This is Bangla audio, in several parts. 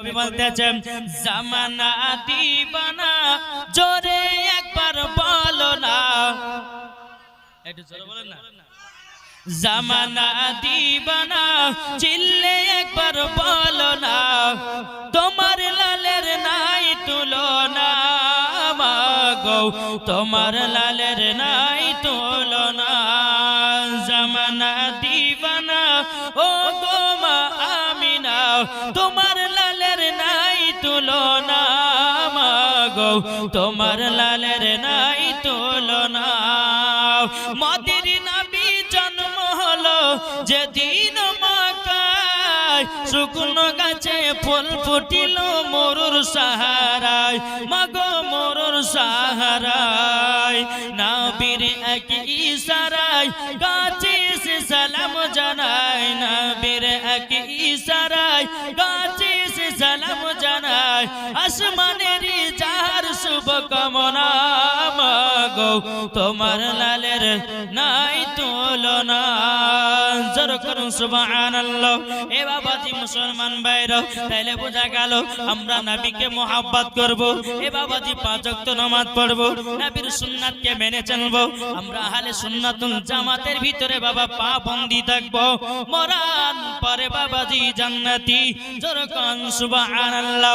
কবি বলতেছেন জামানা দিবানা, জোরে একবার বলো না। একটু জোরে বলেন না। জামানা দিবানা, চিল্লে একবার বলো না। তোমার লালের নাই তুলনা মাগো তোমার লালের নাই তুলনা তুলনা মাগো, তোমার লালের নাই তুলনা মদির নবী জন্ম হলো যেদিন মাকায় শুকনো গাছে ফুল ফুটিল মরুর সাহারায়। মাগো মরুর সাহারায়, নবীর এক ইশারায়, গাছে সালাম জানায়। নবীর এক ইশারায়, গাছে আসমানের যার শুভ কামনা মাগো, তোমার লালের নাই তুলনা। জোর করুন, সুবহানাল্লাহ। এ বাবাজি মুসলমান ভাইরা, তাইলে বোঝা গেল আমরা নবীকে মোহাব্বত করব। এ বাবাজি পাঁচ ওয়াক্ত নামাজ পড়ব। নবীর সুন্নাতকে মেনে চলবো। আমরা আহলে সুন্নাতুল জামাতের ভিতরে বাবা পা বন্দি থাকব। মরান পরে বাবাজি জান্নাতি। জোর করুন, সুবহানাল্লাহ।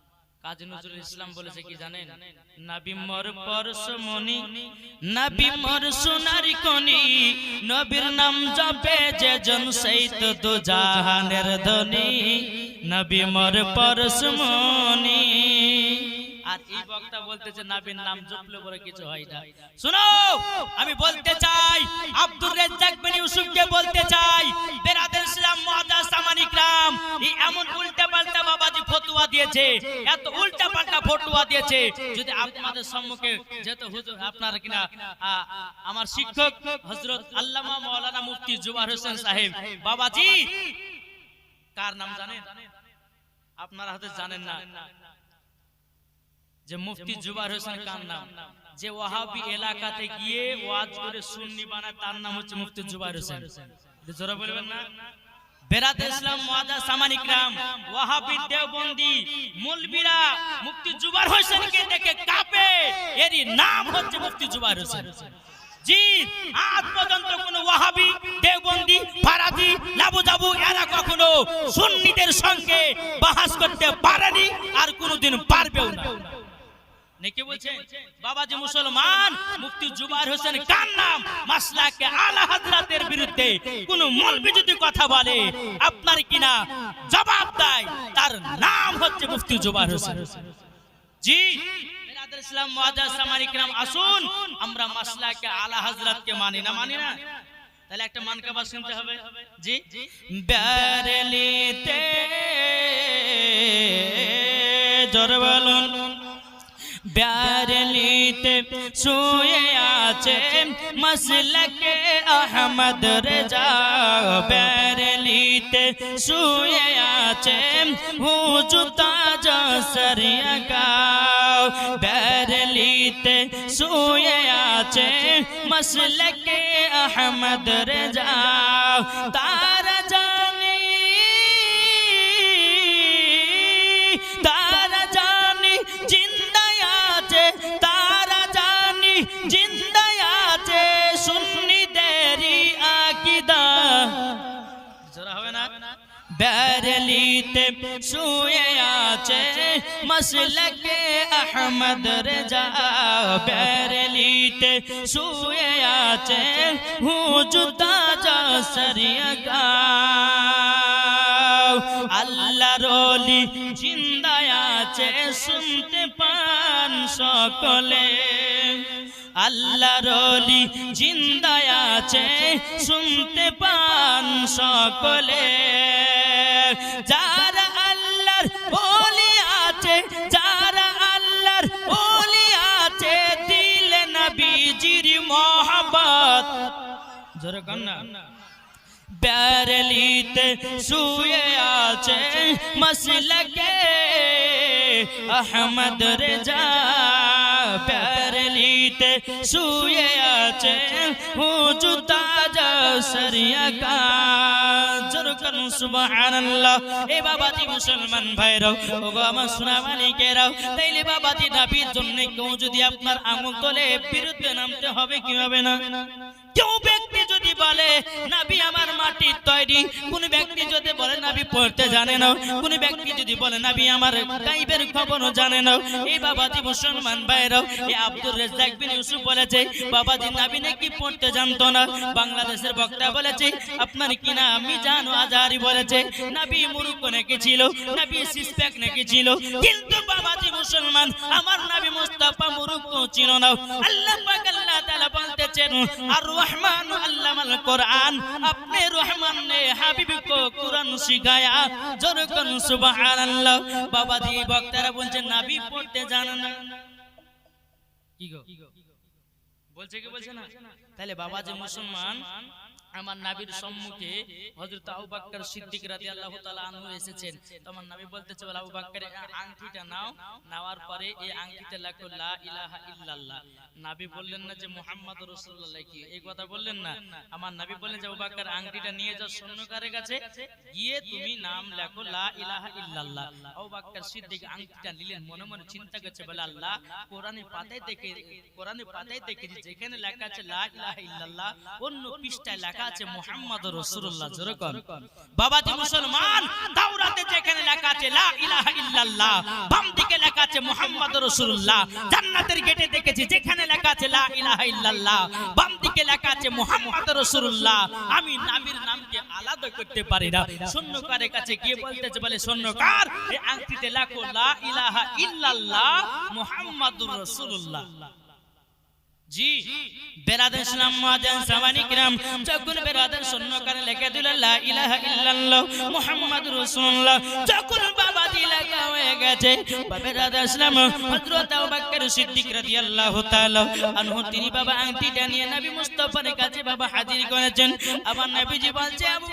কাজী নজরুল ইসলাম বলেছে কি জানেন? নাবি মর পরশমণি নাবি মর সোনার কনি নবীর নাম জপে যে জন সেই তো দু জাহানের ধনী নবী মর পরশমণি আর এই বক্তা বলতেছে নাবির নাম জপলে বলে কিছু হয় না। শুনো আমি বলতে চাই আব্দুর রেজ্জাক বিন ইউসুফকে বলতে চাই বেরাদের ইসলাম মুআদ্দাস সামানিকরাম এই এমন উল্টা পাল্টা বাবাজি ফতোয়া দিয়েছে এত উল্টা পাল্টা ফতোয়া দিয়েছে। যদি আপনাদের সম্মুখে যেহেতু হুজুর আপনার কিনা আমার শিক্ষক হযরত আল্লামা মাওলানা মুফতি জুবার হোসেন সাহেব। বাবাজি! কার নাম জানেন? আপনারা হয়তো জানেন না। যে মুফতি জুবার হোসেন কার নাম? যে ওয়াহাবি এলাকাতে গিয়ে ওয়াজ করে সুন্নি বানায় তার নাম হচ্ছে মুফতি জুবার হোসেন। জোরে বলবেন না? ইসলাম দেওবন্দি, মুলবিরা দেখে নাম হচ্ছে জি, আজ পর্যন্ত দেওবন্দি কখনো সুন্নিদের সঙ্গে বাহাস করতে পারেনি আর কোনোদিন পারবেও না। নাকি বলছেন? বাবাজি মুসলমান মুফতি জুবাইর হোসেন কার নাম? মাসলাকে আলা হযরতের বিরুদ্ধে কোন মৌলবি যদি কথা বলে আপনার কিনা জবাব দেয়? তার নাম হচ্ছে মুফতি জুবাইর হোসেন। জি ইসলাম মুআজ্জাজ কিরাম আসুন আমরা মাসলাকে আলা হযরতকে মানি না মানি না। তাহলে একটা মানকাবা শুনতে হবে। জি ব্যারেলিতে জোর বলুন। ব্যারলিতে শুয়ে আছে মসলকে আহমদ রেজা ব্যারলিতে শুয়ে আছে হুজুতা জসরিয়া গাও ব্যারলিতে শুয়ে আছে মসলকে আহমদ রেজা তারা ব্যারলিতে শুয়ে আছে মসলকে আহমদ রেজা ব্যারলিতে শুয়ে আছে হুজুদা জসরিয়া গাও আল্লাহ রলি জিন্দায় আছে শুনতে পান সকলে আল্লাহ রলি জিন্দায় আছে শুনতে পান সকলে যারা আল্লাহর ওলি আছে, যারা আল্লাহর ওলি আছে, দিল নবীজির মোহাম্মত জোরে কর না প্যারলিতে শুয়ে আছে মসলকে আহমদ রেজা। প্যারলিতে শুয়ে আছে হুজু তাজা সরিয়া কা সুবহানাল্লাহ। এ মুসলমান আমার সোনা মালিকেরাও জন্য যদি আপনার তোলে, বিরুদ্ধে নামতে হবে কি হবে না? কেউ ব্যক্তি বলে, নাবি, আমার মাটির তৈরি। কোন ব্যক্তি যদি বলে, নাবি, পড়তে জানে না। কোন ব্যক্তি যদি বলে, নাবি, আমার গাইবের খবরও জানে না। এই বাবাজি মুসলমান ভাইরাও এই আব্দুর রেজাক বিন ইউসুফ বলেছে, বাবাজি, নাবি নাকি পড়তে জানতো না? বাংলাদেশের বক্তা বলেছে, আপনার কি না আমি জানো আজারি বলেছে? নাবি মুরুক্ক নাকি ছিল? নাবি সিসপ্যাক নাকি ছিল? কিন্তু বাবাজি মুসলমান, আমার নাবি মুস্তাফা মুরুক্ক ছিল না। আল্লাহ আল্লাহ আর রহমান আল্লামাল কোরআন, আপনি রহমান নে হাবিব কোরআন শিখায়া জোরকন সুবহানাল্লাহ। বাবাজি, বক্তারা বলছেন, নাবি পড়তে জানেন না। কি গো? বলছে কি বলছে না? তাহলে বাবা যে মুসলমান আমার নাবির সম্মুখে হযরত আবু বকর সিদ্দিক রাদিয়াল্লাহু তাআলা আনহু এসেছেন। তো আমার নবী বলতেছে বলে আবু বকর আংটিটা নাও। নেওয়ার পরে এই আংটিতে লেখো লা ইলাহা ইল্লাল্লাহ। নবী বললেন না যে মুহাম্মাদুর রাসূলুল্লাহ কি? এই কথা বললেন না। আমার নবী বললেন যে আবু বকর আংটিটা নিয়ে যাও সৈন্যকারের কাছে। গিয়ে তুমি নাম লেখো লা ইলাহা ইল্লাল্লাহ। আবু বকর সিদ্দিক আংটিটা নিলেন মনে মনে চিন্তা করছে বলে আল্লাহ কোরআনের পাতায় দেখে কোরআনের পাতায় দেখেছি যেখানে লেখা আছে লা ইলাহা ইল্লাল্লাহ। অন্য পৃষ্ঠায় লেখা আছে মুহাম্মাদুর রাসূলুল্লাহ যেরকম বাবাজি মুসলমান তাওরাতে যেখানে লেখা আছে লা ইলাহা ইল্লাল্লাহ বাম দিকে লেখা আছে মুহাম্মাদুর রাসূলুল্লাহ জান্নাতের গেটে দেখেছি যেখানে লেখা আছে লা ইলাহা ইল্লাল্লাহ বাম দিকে লেখা আছে মুহাম্মাদুর রাসূলুল্লাহ। আমি নবীর নামকে আলাদা করতে পারি না। শূন্যকারের কাছে গিয়ে বলতেছে বলে শূন্যকার এই আংটিতে লেখো লা ইলাহা ইল্লাল্লাহ মুহাম্মাদুর রাসূলুল্লাহ। তিনি বাবা আংটিটা নিয়ে নবী মুস্তাফার কাছে বাবা হাজির করেছেন। আমার নবীজি বলছে, আবু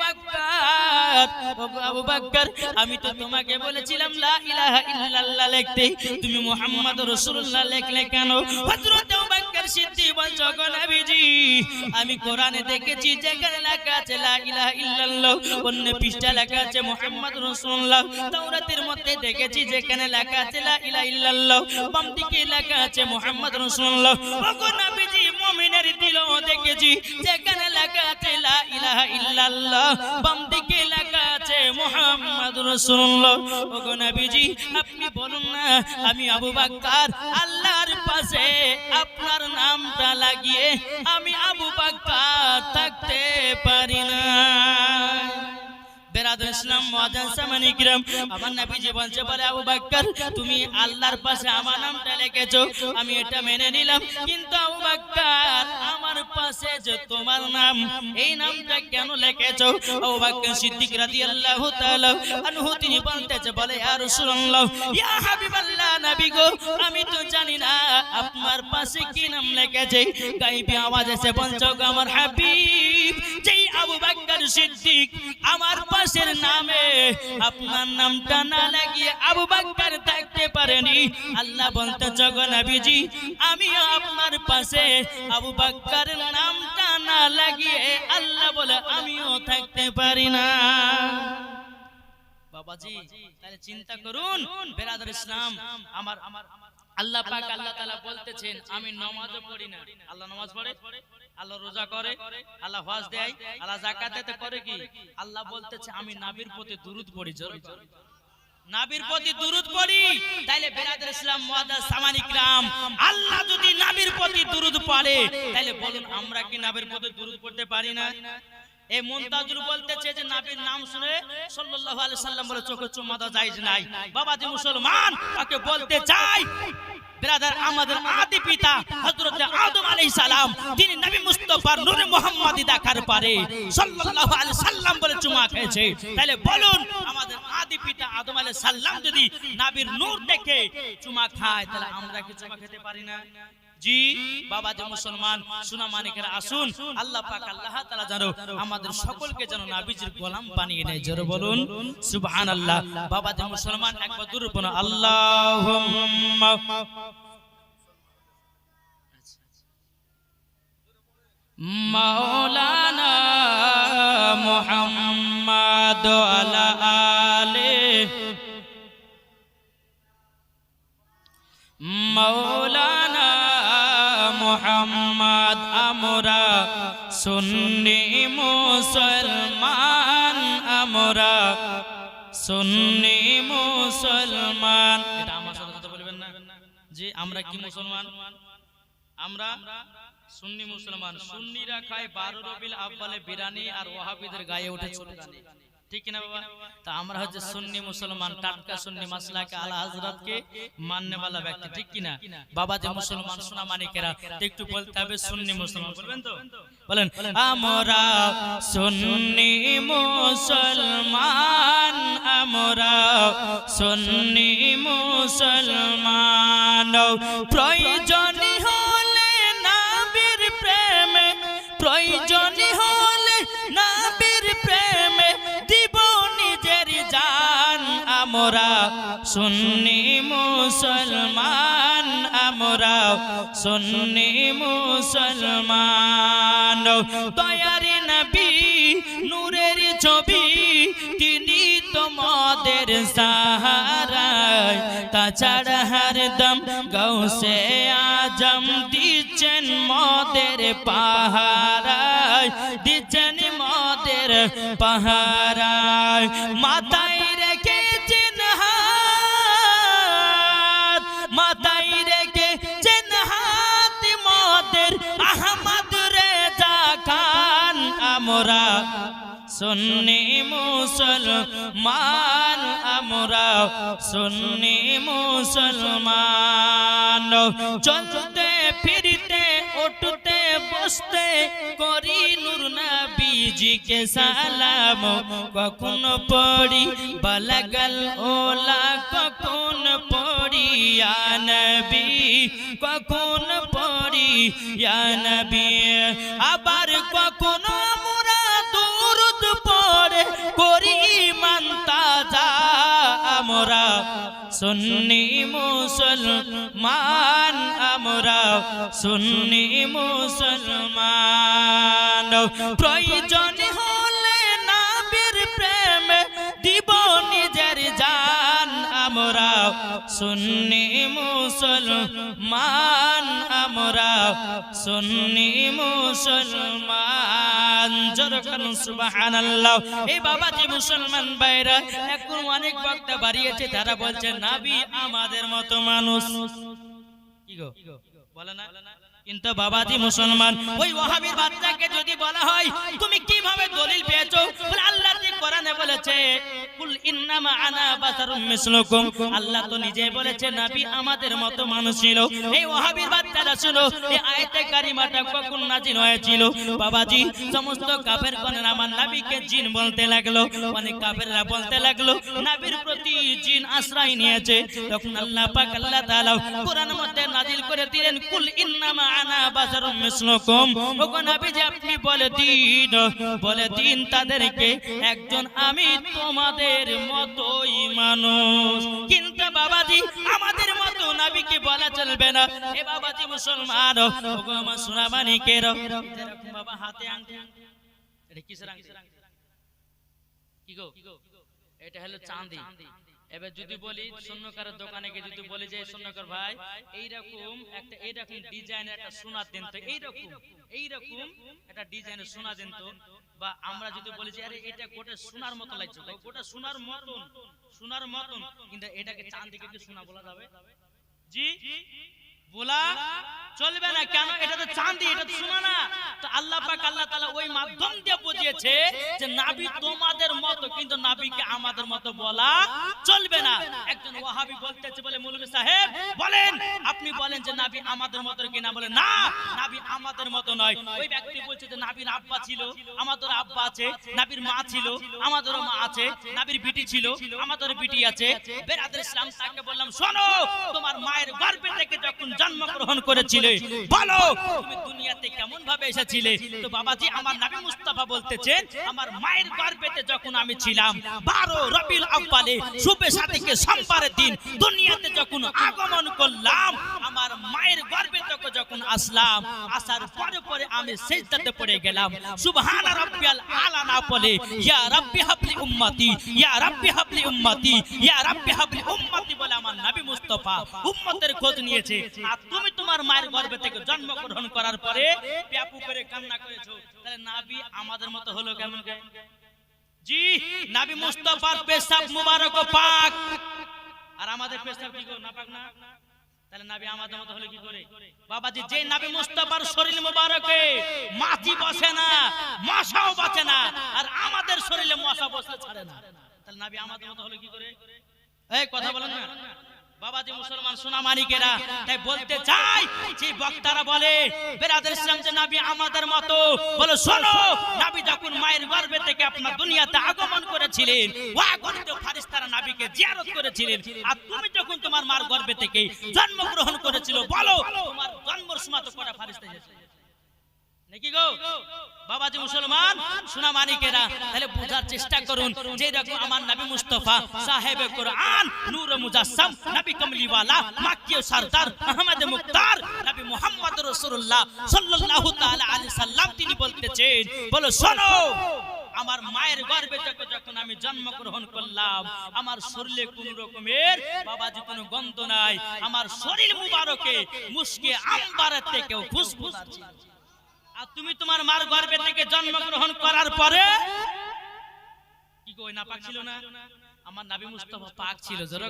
বকর আমি তো তোমাকে বলেছিলাম, লা তুমি মুহাম্মাদুর রাসূলুল্লাহ লিখলে কেন? হযরত আমি কোরআনে দেখেছি যেখানে লেখা আছে, লা ইল্লাল্লাহ অন্য পৃষ্ঠা লেখা আছে মুহাম্মাদুর রাসূলুল্লাহ তাওরাতের মধ্যে দেখেছি যেখানে লেখা আছে, লা ইল্লাল্লাহ বাম দিকে লেখা আছে মুহাম্মাদুর রাসূলুল্লাহ ওগো নবীজি, মুমিনের দিলও দেখেছি যেখানে লেখা আছে, লা ইল্লাল্লাহ বাম দিকে লেখা আছে মুহাম্মাদুর রাসূলুল্লাহ ওগো নবীজি, আপনি বলুন না, আমি আবু বকর আল্লাহর পাশে আপনার নামটা লাগিয়ে আমি আবু বকর থাকতে পারি না। আমার তুমি আল্লাহর পাশে আমার নামটা আমি এটা মেনে নিলাম। কিন্তু আমার পাশে যে তোমার নাম, এই নামটা কেন সিদ্দিক তিনি বলে আমি তো জানি না আপনার পাশে কি নাম লিখেছে। আমার যেই আবু বকর সিদ্দিক আমার পাশের নামে। আপনার নামটা না লাগিয়ে আবু বকর থাকতে পারেনি। আল্লাহ বলতে জগো নবীজি আমিও আপনার পাশে। আবু বকরের নামটা না লাগিয়ে আল্লাহ বলে আমিও থাকতে পারি না। বাবাজি, তাহলে চিন্তা করুন, বেরাদার ইসলাম, আমার আমার আল্লাহ আল্লাহ তাআলা বলতেছেন, আমি নামাজও পড়ি না। আল্লাহ নামাজ পড়ে? আল্লাহ রোজা করে আল্লাহ হজ দেয় আল্লাহ যাকাত দিতে করে কি আল্লাহ বলতেছে আমি নাবির প্রতি দুরূদ পড়ি জোরে জোরে নাবির প্রতি দুরূদ পড়ি তাইলে বেরাদার ইসলাম মুআদ্দাস সামানি کرام আল্লাহ যদি নাবির প্রতি দুরূদ পড়ে তাহলে বলুন আমরা কি নাবির প্রতি দুরূদ পড়তে পারি না এই মুনতাজুল বলতেছে যে নাবির নাম শুনে সাল্লাল্লাহু আলাইহি সাল্লাম বলে চোখে চুমা দাও জায়েজ নাই বাবাজি মুসলমান তাকে বলতে চাই ব্রাদার আমাদের আদি পিতা হযরত আদম আলাইহিস সালাম, তিনি নবী মুস্তাফার নূরে মুহাম্মাদি দেখার পরে সাল্লাল্লাহু আলাইহি সাল্লাম বলে চুমা খেয়েছে। তাহলে বলুন, আমাদের আদি পিতা আদম আলাইহিস সালাম যদি নবীর নূর দেখে চুমা খায়, তাহলে আমরা কি চুমা খেতে পারি না? জি, বাবা যে মুসলমান, সোনা মানিকেরা আসুন, আল্লাহ পাক আল্লাহ তাআলা জানো আমাদের সকলকে যেন নাবিজির গোলাম বানিয়ে নেয় জোরে বলুন, সুবহানাল্লাহ, বাবা যে মুসলমান, একবার দূর বলুন, আল্লাহুম্মা। মাওলানা মুহাম্মদ আলে মাওলানা মুহাম্মদ আমরা সুন্নি মুসলমান, আমরা সুন্নি মুসলমান। যে আমরা কি মুসলমান? আমরা সুন্নি মুসলমান। সুন্নিরা খায় বারো রবিল আব্বালে বিরানি আর ওয়াহাবিদের গায়ে উঠে চুলকানি ঠিক কিনা বাবা? তা আমরা হচ্ছে সুন্নি মুসলমান টাটকা সুন্নি মাসলাকে আলা হযরতকে মাননেওয়ালা ব্যক্তি ঠিক কিনা? বাবা যে মুসলমান সোনা মানিকেরা একটু বলতে হবে সুন্নি মুসলমান। বলবেন তো বলেন আমরা সুন্নি মুসলমান আমরা সুন্নি মুসলমান। প্রয়োজনী সুন্নি মুসলমান আমরা সুন্নি মুসলমান। দয়ারি নবী, নূরের ছবি, তিনি তোমাদের সাহারায়। তাছাড়া হরদম গৌসে আজম দিচ্ছেন মদের পাহারায়, দিচ্ছেন মদের পাহারায়। মাথায় আমরা সুন্নি মুসলমান, আমরা সুন্নি মুসলমান। চলতে, ফিরতে, উঠতে, বসতে করি নূর নবীজিকে সালাম। কখন পড়ি বলগল ওলা, কখন পড়ি ইয়া নবী, কখন পড়ি ইয়া নবী। আবার কখনো পড়ে তাজা আমরা সুন্নি মুসলমান আমরা সুন্নি মুসলমান। প্রয়োজন সুন্নি মুসলমান, আমরা সুন্নি মুসলমান। জরকান সুবহানাল্লাহ। এই বাবাজি মুসলমান ভাইরা, এখন অনেক বক্তা বাড়িয়েছে, তারা বলছে, নাবি আমাদের মতো মানুষ। কি গো? বলে না? কিন্তু বাবাজি মুসলমান, ওই ওয়াহাবির বাচ্চাকে যদি বলা হয়, তুমি আল্লাহ তো নিজে বলেছে আমাদের মতো মানুষ ছিল। এই ওয়াহাবির বাচ্চারা শুনো এই আয়াতে কারিমাটা হয়েছিল? বাবাজি, সমস্ত কাফের কোনের আমার নবীকে জিন বলতে লাগল, অনেক কাফেররা বলতে লাগল, নবীর জিন আশ্রয় নিয়েছে। তখন আল্লাহ পাক আল্লাহ তাআলা কোরআনের মধ্যে নাজিল করে দিলেন, কুল ইন্নামা আনা বাসারুম মিসলুকুম। ওগো নবীজি, আপনি বলে দিন বলে দিন তাদেরকে, একজন আমি তোমাদের মতোই মানুষ। কিন্তু বাবাজি, আমাদের মতো নবীকে বলা চলবে না। এ বাবাজি, মুসলমান, ওগো আমার সোনা মানিকের বাবা হাতে আংটি। এটা কিসের আংটি? কি গো? এটা হলো চাঁদি। এবার যদি বলি স্বর্ণকারের দোকানে গিয়ে যদি বলি যে স্বর্ণকার ভাই এইরকম একটা এইরকম ডিজাইনের একটা সোনা দেন তো এইরকম এইরকম একটা ডিজাইনের সোনা দেন তো বা আমরা যদি বলি যে আরে এটা গোটা সোনার মতো লাগছে গোটা সোনার মতন সোনার মতন কিন্তু এটাকে চাঁদিকে কি সোনা বলা যাবে। জি? চলবে না কেন? এটা তো চাঁদি, এটা তো না। তো আল্লাহ পাক, আল্লাহ তাআলা ওই মাধ্যম দিয়ে বুঝিয়েছে যে নাবি তোমাদের মতো, কিন্তু নাবিকে আমাদের মতো বলা চলবে না। একজন ওয়াহাবি বলতেছে বলে সাহেব, বলেন, আপনি বলেন যে নাবি আমাদের মতো কিনা? বলে, না, নাবি আমাদের মতো নয়। ওই ব্যক্তি বলছে যে নাবির আব্বা ছিল, আমাদের আব্বা আছে, নাবির মা ছিল, আমাদেরও মা আছে, নাবির বিটি ছিল আমাদের বিটি আছে। বেরাদের ইসলাম তাকে বললাম, শোনো, তোমার মায়ের গর্ভে থেকে যখন জন্মগ্রহণ করেছিলে। বলো, তুমি দুনিয়াতে কেমন ভাবে এসেছিলে? তো বাবাজি, আমার নবী মুস্তাফা বলতেছেন, আমার মায়ের গর্ভেতে যখন আমি ছিলাম, বারো রবিউল আব্বালে শুভে সাথীকে সোমবারের দিন দুনিয়াতে যখন আগমন করলাম, আমার মায়ের গর্ভে যখন আসলাম, আসার পরে পরে আমি সেজদাতে পড়ে গেলাম। সুবহান রাব্বিয়াল আলা না বলে, ইয়া রাব্বি হাবলি উম্মতি, ইয়া রাব্বি হাবলি উম্মতি, ইয়া রাব্বি হাবলি উম্মতি বলে আমার নবী মুস্তাফা উম্মতের খোঁজ নিয়েছে। আর তুমি তোমার মায়ের গর্ভে থেকে জন্মগ্রহণ করার পরে ব্যাপু করে কান্না করেছ। তাহলে নাবি আমাদের মতো হলো কেমন জি, নাবি মুস্তাফার পেশাব মুবারক পাক। আর আমাদের পেশাব কি গো, নাপাক না? তাহলে নাবি আমাদের মতো কি করে? যে নাবি মুস্তাফার শরীর মুবারকে, মাছি বসে না, মশাও বাঁচে না, আর আমাদের শরীরে মশা বসে ছাড়ে না। তাহলে নাবি আমাদের মতো হলে কি করে? এই, কথা বলেন না। বাবাজি মুসলমান তাই বলতে চাই, যে বক্তারা বলে, বেরাদের ইসলাম যে নাবি আমাদের মতো, বলো, শোনো, নাবি যখন মায়ের গর্ভে থেকে আপনার দুনিয়াতে আগমন করেছিলেন ওয়া গণিত ফারিস্তারা নাবিকে জিয়ারত করেছিলেন, আর তুমি যখন তোমার মার গর্ভে থেকে জন্মগ্রহণ করেছিল, বলো, তোমার জন্মর সময় তো কটা ফারিস্তা এসেছে? আমার তিনি বলতেছেন, বলো শোনো, আমার মায়ের গর্ভে থেকে যখন আমি জন্মগ্রহণ করলাম, আমার শরীরে কোন রকমের বাবাজি কোনো গন্ধ নাই, আমার শরীর মুবারকে মুশকে আম্বারের থেকেও খুশবু আছে আর তুমি তোমার মার গর্ভে থেকে জন্মগ্রহণ করার পরে কি কই না পাক ছিল না? আমার নাবি মুস্তফা পাক ছিল জোরে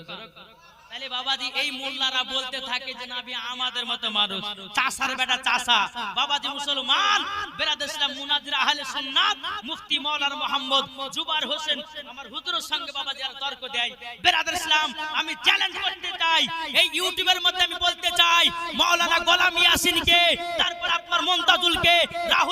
তাহলে বাবাজি এই মোল্লারা বলতে থাকে যে নাবি আমাদের মতো মানুষ। চাষার বেটা চাষা। বাবাজি মুসলমান। বেরাদ ইসলাম মুনাজির আহলে সুন্নাত। মুফতি মাওলানা মোহাম্মদ জুবার হোসেন। আমার হুজুরের সঙ্গে বাবাজি আর তর্ক দেয়। বেরাদ ইসলাম আমি চ্যালেঞ্জ করতে চাই। এই ইউটিউবের মধ্যে আমি বলতে চাই মাওলানা গোলাম ইয়াসিনকে তারপর আপনার মমতাজুলকে রাহুল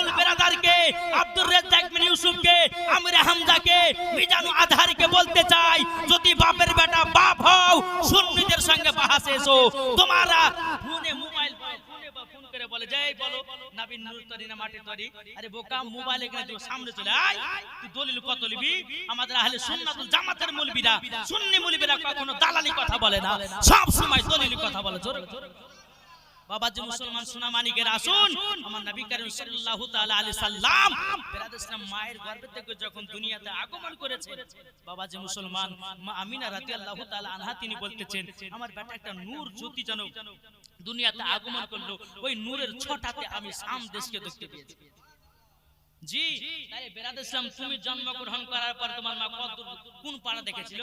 এসো তোমারা ফোনে মোবাইল ফোনে বা ফোন করে বলে যাই বলো নাবিন নূর তরি না মাটির তরি আরে বোকা মোবাইলে কেন তুই সামনে চলে আয়। তুই দলিল কত লিবি আমাদের আহলে সুন্নাতুল জামাতের মুলবিরা সুন্নি মুলবিরা কখনো দালালি কথা বলে না। সব সময় দলিল কথা বলে। জোরে। জোরে বাবাজি মুসলমান সোনা মানিকের আসুন আমার নবী করিম সাল্লাল্লাহু তাআলা আলাইহি সাল্লাম বেরাদ মায়ের গর্ভে থেকে যখন দুনিয়াতে আগমন করেছে বাবাজি মুসলমান মা আমিনা রাদিয়াল্লাহু তাআলা আনহা তিনি বলতেছেন আমার বেটা একটা নূর জ্যোতি যেন দুনিয়াতে আগমন করল ওই নূরের ছটাতে আমি সাম দেশকে দেখতে পেয়েছি। জি তাই বেরাদ ইসলাম তুমি জন্মগ্রহণ করার পর তোমার মা কত কোন পাড়া দেখেছিল?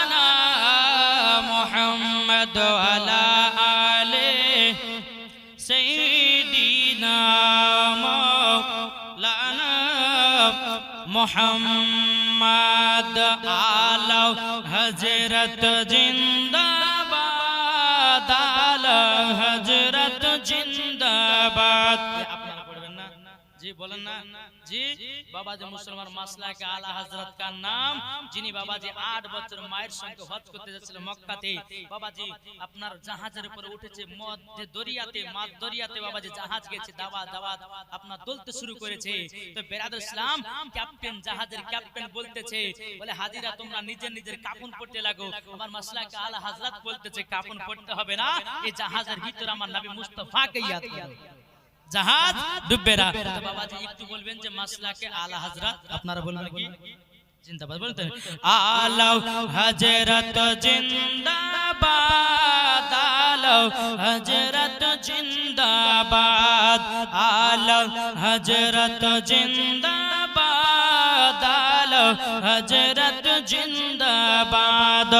محمد وعلى آله سيدنا مولانا محمد آل حضرت জিন্দাবাদ আল হজরত জিন্দাবাদ আপনারা পড়বেন না জি বলেন না জি বাবাজি মুসলমান মাসলাকে আলা হযরত কার নাম? যিনি বাবাজি 8 বছর মায়ের সঙ্গে হজ করতে যাচ্ছিল মক্কাতে বাবাজি, আপনার জাহাজের উপরে উঠেছে মদ যে দরিয়াতে দরিয়াতে জাহাজ গেছে আপনার দলতে শুরু করেছে। তো বেরাদ ইসলাম, ক্যাপ্টেন জাহাজের ক্যাপ্টেন বলতেছে, বলে, হাজিরা, তোমরা নিজের নিজের কাপন পড়তে লাগো। আমার মাসলাকে আলা হযরত বলতেছে কাপন পড়তে হবে না। এই জাহাজের ভিতরে আমার নবী মুস্তাফাকে ইয়াদ করো। জাহাজ ডুববে না বাবাজি একটু বলবেন যে মাসলাকে আলা হযরত আপনারা বলবেন কি? জিন্দাবাদ বলতেন আলাও হযরত জিন্দাবাদ আলাও হযরত জিন্দাবাদ আলাও হযরত জিন্দাবাদ আলাও হযরত জিন্দাবাদ।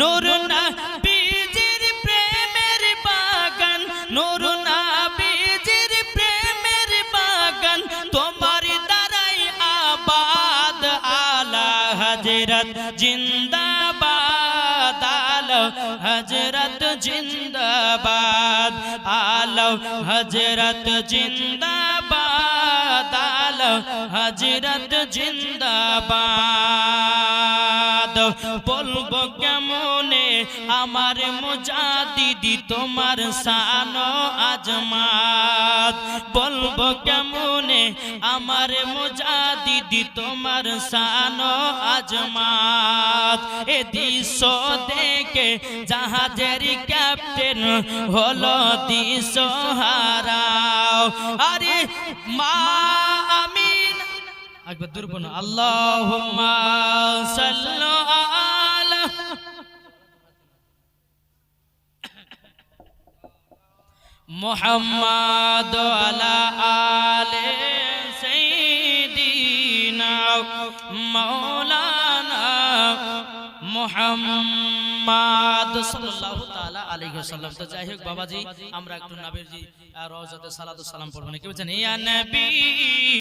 নূর নবীজির প্রেমের বাগান নূর নবীজির জিন্দাবাদ আলো হজরত জিন্দাবাদ আলো হজরত জিন্দাবাদ আলো হজরত জিন্দাবাদ। বলব কেমনে আমার মুজাদিদি তোমার সানো আজমাত। বলব কেমনে আমার মুজাদিদি তোমার সানো আজমাত। এ দৃশ্য দেখে জাহাজের ক্যাপ্টেন হলো দিশ হারাও। আরে মা আমিন। একবার দূর বোন আল্লাহুম্মা আলা মুহাম্মাদ আলা আলে সাইয়্যিদিনা মাওলানা সাল্লাল্লাহু তাআলা আলাইহি ওয়াসাল্লাম। তো যাই হোক বাবাজি, আমরা একটু নবীর জি রওজাতে সালাতু সালাম পড়ব না কি বলছেন, ইয়া নবী।